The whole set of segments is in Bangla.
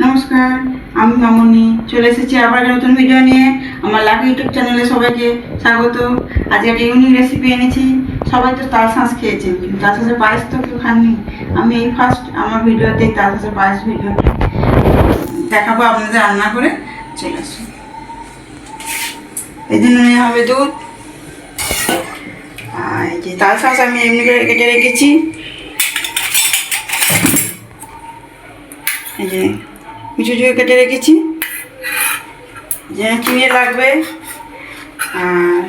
নমস্কার, আমি মামনি। চলে এসেছি আবার নতুন ভিডিও নিয়ে। আমার লাকি ইউটিউব চ্যানেলে সবাইকে স্বাগত। আজকে একটা ইউনিক রেসিপি এনেছি। সবাই তো তাল শাঁস খেয়েছেন কিন্তু তাল শাঁসের পায়েস তো কেউ খাননি। আমি এই ফার্স্ট আমার ভিডিওতে তাল শাঁসের পায়েস ভিডিও দেখাবো আপনাদের রান্না করে। চলে আসুন এই জন্য নেওয়া হবে দুধ। আর যে তাল শাঁস আমি এমনি করে কেটে রেখেছি। এই যে কুচু কুচু কেটে রেখেছি। যে চিনি লাগবে। আর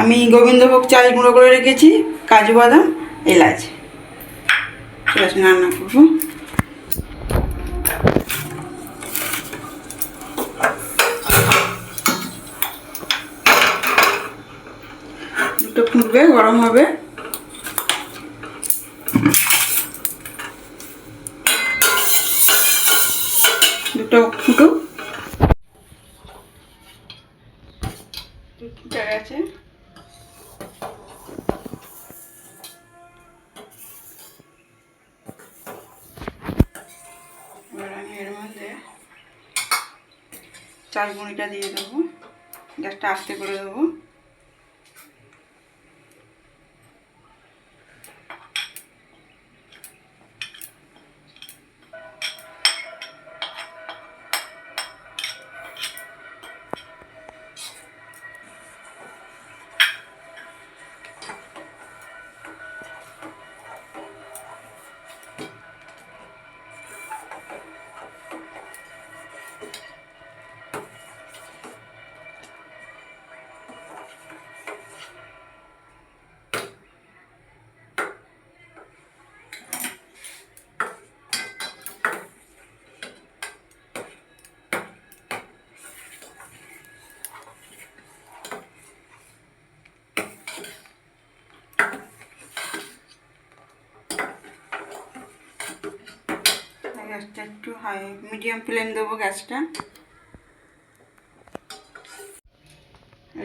আমি গোবিন্দভোগ চাল গুঁড়ো করে রেখেছি, কাজু বাদাম, এলাচ। রান্না করব। দুটো ফুটবে, গরম হবে দুটো ফুটো ফুটে গেছে এবার মধ্যে চাল দিয়ে দেবো। গ্যাসটা আস্তে করে দেবো। গ্যাসটা একটু হাই, মিডিয়াম ফ্লেম দেবো গ্যাসটা।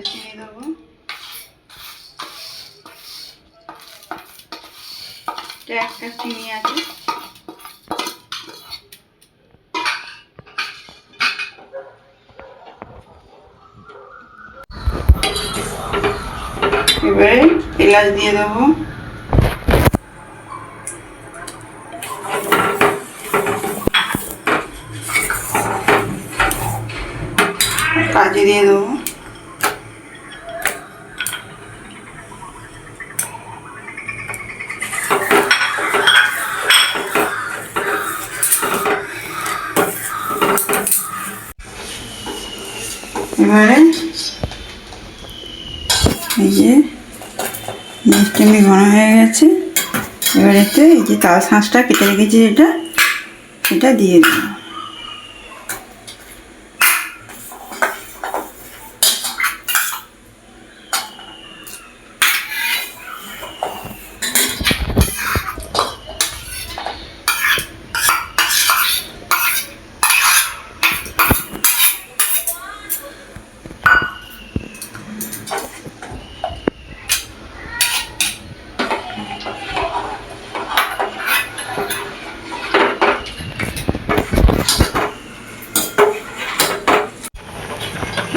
চিনি দেবো একটা চিনি আছে। এবারে এলাচ দিয়ে দেবো। কাজে দিয়ে দেবো এবারে এই যে মিষ্টি ঘন হয়ে গেছে এবার এই যে তাল শাঁসটা কেটে রেখেছি এটা এটা দিয়ে দেবো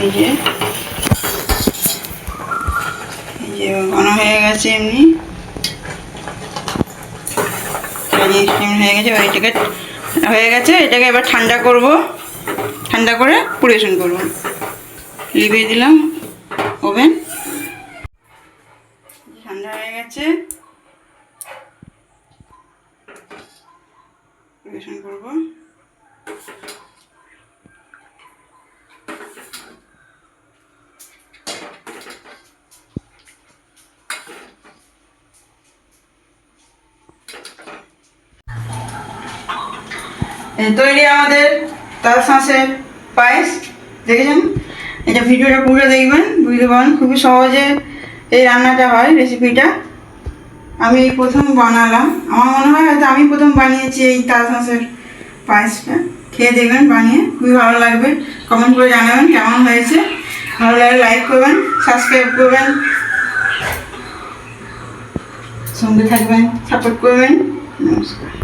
এই হয়ে গেছে এমনি। হয়ে গেছে এটাকে হয়ে গেছে, এটাকে এবার ঠান্ডা করব। ঠান্ডা করে পরিবেশন করব। লিভিয়ে দিলাম ওভেন। ঠান্ডা হয়ে গেছে। পরিবেশন করব। তৈরি আমাদের তাল শাঁসের পায়েস, দেখেছেন? এটা ভিডিওটা পুরো দেখবেন, বুঝতে পারেন খুবই সহজে এই রান্নাটা হয় রেসিপিটা আমি প্রথম বানালাম। আমার মনে হয় হয়তো আমি প্রথম বানিয়েছি এই তাল শাঁসের পায়েসটা। খেয়ে দেখবেন, বানিয়ে খুবই ভালো লাগবে। কমেন্ট করে জানাবেন কেমন হয়েছে। ভালো লাগলে লাইক করবেন সাবস্ক্রাইব করবেন। সঙ্গে থাকবেন সাপোর্ট করবেন। নমস্কার।